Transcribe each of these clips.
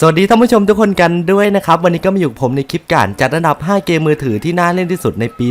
สวัสดีท่านผู้ชมทุกคนกันด้วยนะครับ วันนี้ก็มาอยู่กับผมในคลิปการจัดอันดับ 5 เกมมือถือที่น่าเล่นที่สุดในปี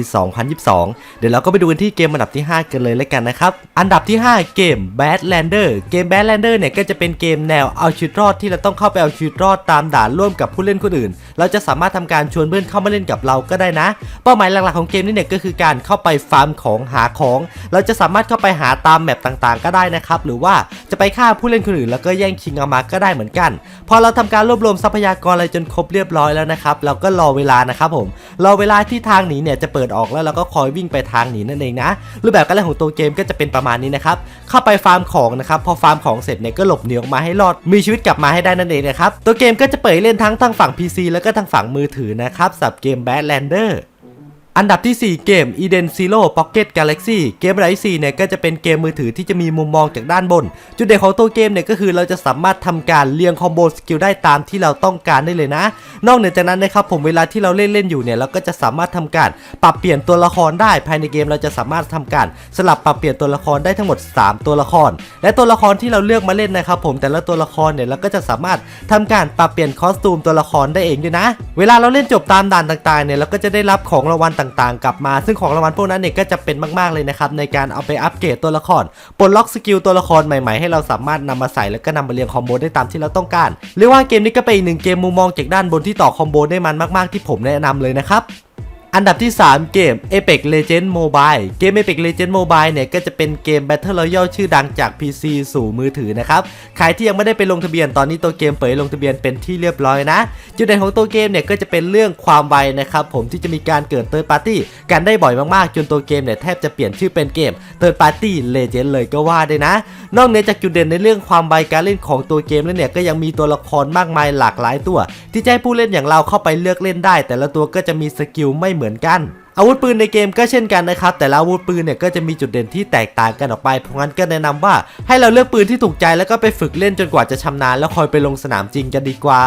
2022 เดี๋ยวเราก็ไปดูกันที่เกมอันดับที่ 5 กันเลยแล้วกันนะครับ อันดับที่ 5 เกม Badlander เกม Badlander เนี่ยก็จะเป็นเกมแนวเอาชีวิตรอดที่เราต้องเข้าไปเอาชีวิตรอดตามด่านร่วมกับผู้เล่นคนอื่น เราจะสามารถทำการชวนเพื่อนเข้ามาเล่นกับเราก็ได้นะ เป้าหมายหลักๆของเกมนี้เนี่ยก็คือการเข้าไปฟาร์มของหาของ เราจะสามารถเข้าไปหาตามแมปต่างๆ ก็ได้นะครับ หรือว่าจะไปฆ่าผู้เล่นคนอื่น แล้วก็แย่งชิงเอามาก็ได้เหมือนกัน พอเราทำการรวบรวมทรัพยากรอะไรจนครบเรียบร้อยแล้วนะครับเราก็รอเวลานะครับผมรอเวลาที่ทางหนีเนี่ยจะเปิดออกแล้วเราก็คอยวิ่งไปทางหนีนั่นเองนะรูปแบบการเล่นของตัวเกมก็จะเป็นประมาณนี้นะครับเข้าไปฟาร์มของนะครับพอฟาร์มของเสร็จเนี่ยก็หลบหนีออกมาให้รอดมีชีวิตกลับมาให้ได้นั่นเองนะครับตัวเกมก็จะเปิดเล่นทั้งทางฝั่ง PC แล้วก็ทางฝั่งมือถือนะครับสับเกม Badlander อันดับที่ 4 เกม Eden Zero Pocket Galaxy เกมไรายที่เนี่ยก็จะเป็นเกมมือถือที่จะมีมุมมองจากด้านบน จุดเด่นของตัวเกมเนี่ยก็คือเราจะสามารถทำการเรียงคอมโบสกิลได้ตามที่เราต้องการได้เลยนะ นอกเหนือจากนั้นนะครับผมเวลาที่เราเล่นเล่นอยู่เนี่ยเราก็จะสามารถทำการปรับเปลี่ยนตัวละครได้ภายในเกมเราจะสามารถทำการสลับปรับเปลี่ยนตัวละครได้ทั้งหมด 3 ตัวละคร และตัวละครที่เราเลือกมาเล่นนะครับผมแต่ละตัวละครเนี่ยเราก็จะสามารถทำการปรับเปลี่ยนคอสตูมตัวละครได้เองด้วยนะ เวลาเราเล่นจบตามด่านต่างๆเนี่ยเราก็จะได้รับของรางวัลต่างๆ กลับมา ซึ่งของรางวัลพวกนั้นเนี่ยก็จะเป็นมากๆเลยนะครับในการเอาไปอัปเกรดตัวละครปลดล็อกสกิลตัวละครใหม่ๆให้เราสามารถนำมาใส่แล้วก็นำมาเรียงคอมโบได้ตามที่เราต้องการเรียกว่าเกมนี้ก็เป็นอีกหนึ่งเกมมุมมองจากด้านบนที่ต่อคอมโบได้มันมากๆที่ผมแนะนำเลยนะครับ อันดับที่ 3 เกม Apex Legends Mobile เกม Apex Legends Mobile เนี่ยก็จะเป็นเกม Battle Royale ชื่อดังจาก PC สู่มือถือนะครับ ใครที่ยังไม่ได้ไปลงทะเบียนตอนนี้ตัวเกมเปิดลงทะเบียนเป็นที่เรียบร้อยนะ จุดเด่นของตัวเกมเนี่ยก็จะเป็นเรื่องความไวนะครับผมที่จะมีการเกิด Third Party กันได้บ่อยมากๆ จนตัวเกมเนี่ยแทบจะเปลี่ยนชื่อเป็นเกม Third Party Legend เลยก็ว่าได้นะ นอกเหนือจากจุดเด่นในเรื่องความไวการเล่นของตัวเกมแล้วเนี่ยก็ยังมีตัวละครมากมายหลากหลายตัว ที่จะให้ผู้เล่นอย่างเราเข้าไปเลือกเล่นได้ แต่ละตัวก็จะมีสกิลไม่เหมือนกัน อาวุธปืนในเกมก็เช่นกันนะครับ แต่ละอาวุธปืนเนี่ยก็จะมีจุดเด่นที่แตกต่างกันออกไป เพราะงั้นก็แนะนำว่าให้เราเลือกปืนที่ถูกใจแล้วก็ไปฝึกเล่นจนกว่าจะชำนาญแล้วคอยไปลงสนามจริงกันดีกว่า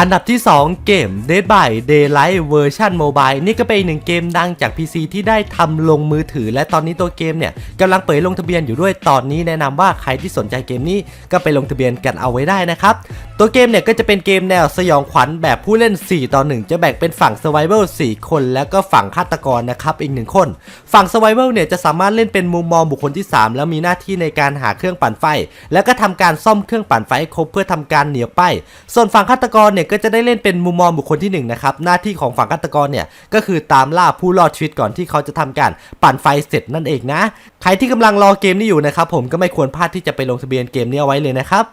อันดับที่ 2 เกม Dead by Daylight เวอร์ชัน Mobile นี่ก็เป็นอีกหนึ่งเกมดังจาก PC ที่ได้ทำลงมือถือ และตอนนี้ตัวเกมเนี่ยกำลังเปิดลงทะเบียนอยู่ด้วยตอนนี้แนะนำว่าใครที่สนใจเกมนี้ก็ไปลงทะเบียนกันเอาไว้ได้นะครับ ตัวเกมเนี่ยก็จะเป็นเกมแนวสยองขวัญแบบผู้เล่น 4 ต่อ 1 จะแบ่งเป็นฝั่ง Survival 4 คน แล้วก็ฝั่งฆาตกรนะครับอีกหนึ่งคน ฝั่ง Survival เนี่ยจะสามารถเล่นเป็นมุมมองบุคคลที่ 3 แล้วมีหน้าที่ในการหาเครื่องปั่นไฟ แล้วก็ทำการซ่อมเครื่องปั่นไฟให้ครบเพื่อทำการเหนียวไป ส่วนฝั่งฆาตกรเนี่ยก็จะได้เล่นเป็นมุมมองบุคคลที่1นะครับหน้าที่ของฝั่งฆาตกรเนี่ยก็คือตามล่าผู้รอดชีวิตก่อนที่เขาจะทำการปั่นไฟเสร็จนั่นเองนะ ใครที่กำลังรอเกมนี้อยู่นะครับผมก็ไม่ควรพลาดที่จะไปลงทะเบียนเกมนี้เอาไว้เลยนะครับ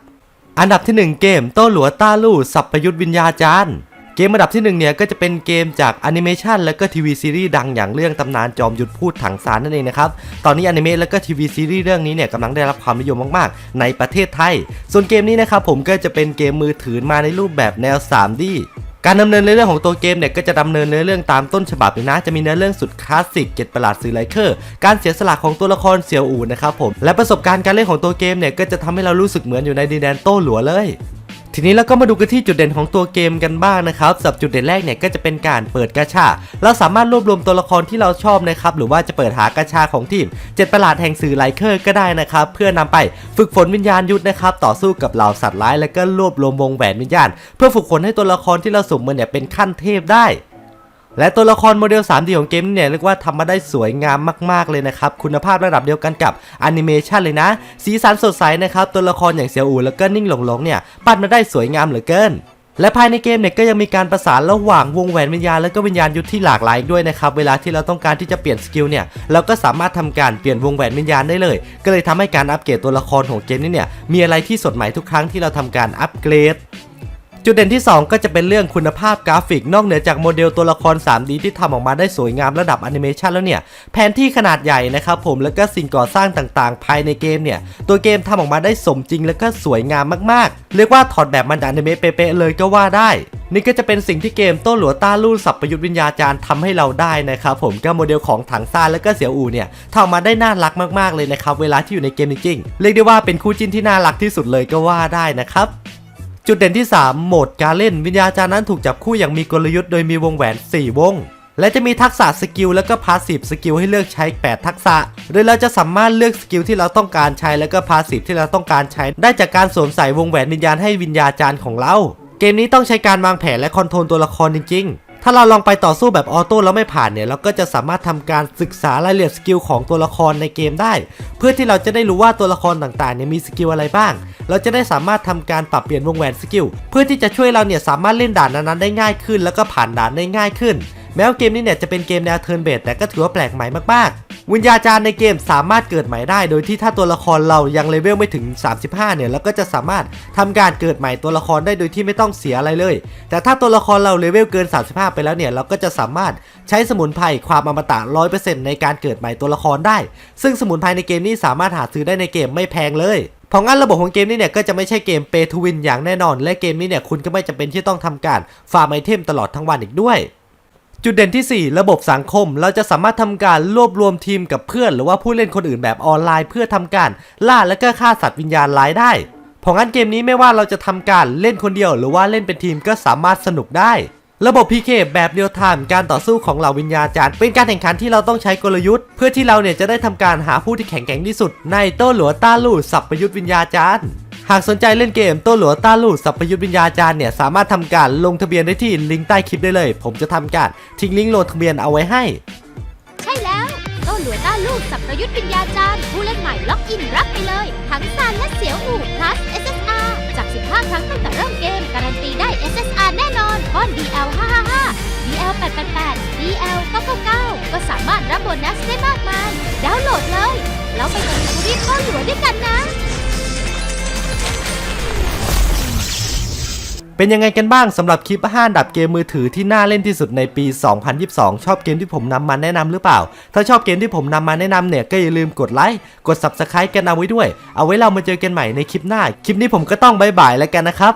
อันดับที่ 1 เกมโต้หลัวต้าลู่สับประยุทธ์วิญญาจารย์ เกมอันดับที่1เนี่ยก็จะเป็นเกมจากแอนิเมชันและก็ทีวีซีรีส์ดังอย่างเรื่องตำนานจอมยุทธพูดถังสารนั่นเองนะครับ ตอนนี้อนิเมะและก็ทีวีซีรีส์เรื่องนี้เนี่ยกำลังได้รับความนิยมมากๆ ในประเทศไทย ส่วนเกมนี้นะครับผมก็จะเป็นเกมมือถือมาในรูปแบบแนว 3D การดำเนินเรื่องของตัวเกมเนี่ยก็จะดำเนินเนื้อเรื่องตามต้นฉบับเลยนะ จะมีเนื้อเรื่องสุดคลาสสิกเจ็ดประหลาดสื่อไลเคอร์ การเสียสละของตัวละครเสี่ยวอู่นะครับผม และประสบการณ์การเล่นของตัวเกมเนี่ยก็จะทำให้เรารู้สึกเหมือนอยู่ในดินแดนโต้หลัวเลย ทีนี้เราก็มาดูกันที่จุดเด่นของตัวเกมกันบ้างนะครับสำหรับจุดเด่นแรกเนี่ยก็จะเป็นการเปิดกาชาเราสามารถรวบรวมตัวละครที่เราชอบนะครับหรือว่าจะเปิดหากาชาของทีมเจ็ดประหลาดแห่งสื่อไลเคอร์ก็ได้นะครับเพื่อนำไปฝึกฝนวิญญาณยุทธนะครับต่อสู้กับเหล่าสัตว์ร้าย แล้วก็รวบรวมวงแหวนวิญญาณ เพื่อฝึกฝนให้ตัวละครที่เราสุ่มมันเนี่ยเป็นขั้นเทพได้ และตัวละครโมเดล 3D ของเกมนี้เนี่ยเรียกว่าทำมาได้สวยงามมาก ๆ เลยนะครับ คุณภาพระดับเดียวกันกับแอนิเมชันเลยนะ สีสันสดใสนะครับ ตัวละครอย่างเสี่ยวอูแล้วก็นิ่งหลงหลงเนี่ยปั้นมาได้สวยงามเหลือเกินและภายในเกมเนี่ยก็ยังมีการประสานระหว่างวงแหวนวิญญาณและก็วิญญาณยุทธที่หลากหลายด้วยนะครับเวลาที่เราต้องการที่จะเปลี่ยนสกิลเนี่ยเราก็สามารถทำการเปลี่ยนวงแหวนวิญญาณได้เลย ก็เลยทำให้การอัปเกรดตัวละครของเกมนี้เนี่ยมีอะไรที่สดใหม่ทุกครั้งที่เราทำการอัปเกรด จุดเด่นที่ 2 ก็จะเป็นเรื่องคุณภาพกราฟิกนอกเหนือจากโมเดลตัวละคร 3D ที่ทำออกมาได้สวยงามระดับแอนิเมชันแล้วเนี่ย แผนที่ขนาดใหญ่นะครับผมแล้วก็สิ่งก่อสร้างต่างๆ ภายในเกมเนี่ย ตัวเกมทำออกมาได้สมจริงแล้วก็สวยงามมากๆ เรียกว่าถอดแบบมาจากอนิเมะเป๊ะเลยก็ว่าได้ นี่ก็จะเป็นสิ่งที่เกมโต้หลัวต้าลู่สับประยุทธ์วิญญาจารย์ทำให้เราได้นะครับผมก็โมเดลของถังซ่าและก็เสี่ยวอูเนี่ยทำมาได้น่ารักมากๆเลยนะครับเวลาที่อยู่ในเกมจริงๆเรียกได้ว่าเป็นคู่จิ้นที่น่ารักที่สุดเลยก็ว่าได้นะครับ จุดเด่นที่ 3 โหมดการเล่นวิญญาจารย์นั้นถูกจับคู่อย่างมีกลยุทธ์โดยมีวงแหวน 4 วง และจะมีทักษะสกิลแล้วก็พาสซีฟสกิลให้เลือกใช้ 8 ทักษะ โดยเราจะสามารถเลือกสกิลที่เราต้องการใช้แล้วก็พาสซีฟที่เราต้องการใช้ ได้จากการสวมใส่วงแหวนวิญญาณให้วิญญาจารย์ของเรา เกมนี้ต้องใช้การวางแผนและคอนโทรลตัวละครจริงๆ ถ้าเราลองไปต่อสู้แบบออโต้แล้วไม่ผ่านเนี่ยเราก็จะสามารถทำการศึกษารายละเอียดสกิลของตัวละครในเกมได้ เพื่อที่เราจะได้รู้ว่าตัวละครต่างๆเนี่ยมีสกิลอะไรบ้าง เราจะได้สามารถทำการปรับเปลี่ยนวงแหวนสกิลเพื่อที่จะช่วยเราเนี่ยสามารถเล่นด่านนั้นๆได้ง่ายขึ้น แล้วก็ผ่านด่านได้ง่ายขึ้น แม้ว่าเกมนี้เนี่ยจะเป็นเกมแนวเทิร์นเบสแต่ก็ถือว่าแปลกใหม่มากๆ วิญญาจารย์ในเกมสามารถเกิดใหม่ได้ โดยที่ถ้าตัวละครเรายังเลเวลไม่ถึง 35 เนี่ยเราก็จะสามารถทำการเกิดใหม่ตัวละครได้โดยที่ไม่ต้องเสียอะไรเลย แต่ถ้าตัวละครเราเลเวลเกิน 35 ไปแล้วเนี่ยเราก็จะสามารถใช้สมุนไพรความอมตะ 100%ในการเกิดใหม่ตัวละครได้ ซึ่งสมุนไพรในเกมนี้สามารถหาซื้อได้ในเกมไม่แพงเลยเพราะงั้นระบบของเกมนี้เนี่ยก็จะไม่ใช่เกมเปทูวินอย่างแน่นอน และเกมนี้เนี่ยคุณก็ไม่จำเป็นที่ต้องทำการฟาร์มไอเทมตลอดทั้งวันอีกด้วย จุดเด่นที่ 4 ระบบสังคม เราจะสามารถทำการรวบรวมทีมกับเพื่อน หรือว่าผู้เล่นคนอื่นแบบออนไลน์เพื่อทำการล่าและก็ฆ่าสัตว์วิญญาณร้ายได้เพราะงั้นเกมนี้ไม่ว่าเราจะทำการเล่นคนเดียว หรือว่าเล่นเป็นทีมก็สามารถสนุกได้ ระบบ PK แบบเรียลไทม์การต่อสู้ของเหล่าวิญญาจารย์เป็นการแข่งขันที่เราต้องใช้กลยุทธ์ เพื่อที่เราเนี่ยจะได้ทำการหาผู้ที่แข็งแกร่งที่สุด ในโต้หลัวต้าลู่สับประยุทธ์วิญญาจารย์ หากสนใจเล่นเกมโต้หลัวต้าลู่สับประยุทธวิญญาจารย์เนี่ยสามารถทำการลงทะเบียนได้ที่ลิงก์ใต้คลิปได้เลย ผมจะทำการทิ้งลิงก์ลงทะเบียนเอาไว้ให้ ใช่แล้วโต้หลัวต้าลูกสับประยุทธ์วิญญาจารย์ ผู้เล่นใหม่ล็อกอินรับไปเลยทั้งซานและเสียวอู่ plus SSR จาก 15 ครั้งตั้งแต่เริ่มเกม การันตีได้ SSR แน่นอนป้อน DL 555 DL 888 DL 999ก็สามารถรับโบนัสได้มากมายดาวน์โหลดเลยแล้วไปกับคุรีโต้หลัวด้วยกันนะ เป็นยังไงกันบ้างสำหรับคลิป 5 ดับเกมมือถือที่น่าเล่นที่สุดในปี 2022 ชอบเกมที่ผมนำมาแนะนำหรือเปล่า ถ้าชอบเกมที่ผมนำมาแนะนำเนี่ยก็อย่าลืมกดไลค์ กด Subscribe กันเอาไว้ด้วย เอาไว้เรามาเจอกันใหม่ในคลิปหน้า คลิปนี้ผมก็ต้องบายบายแล้วกันนะครับ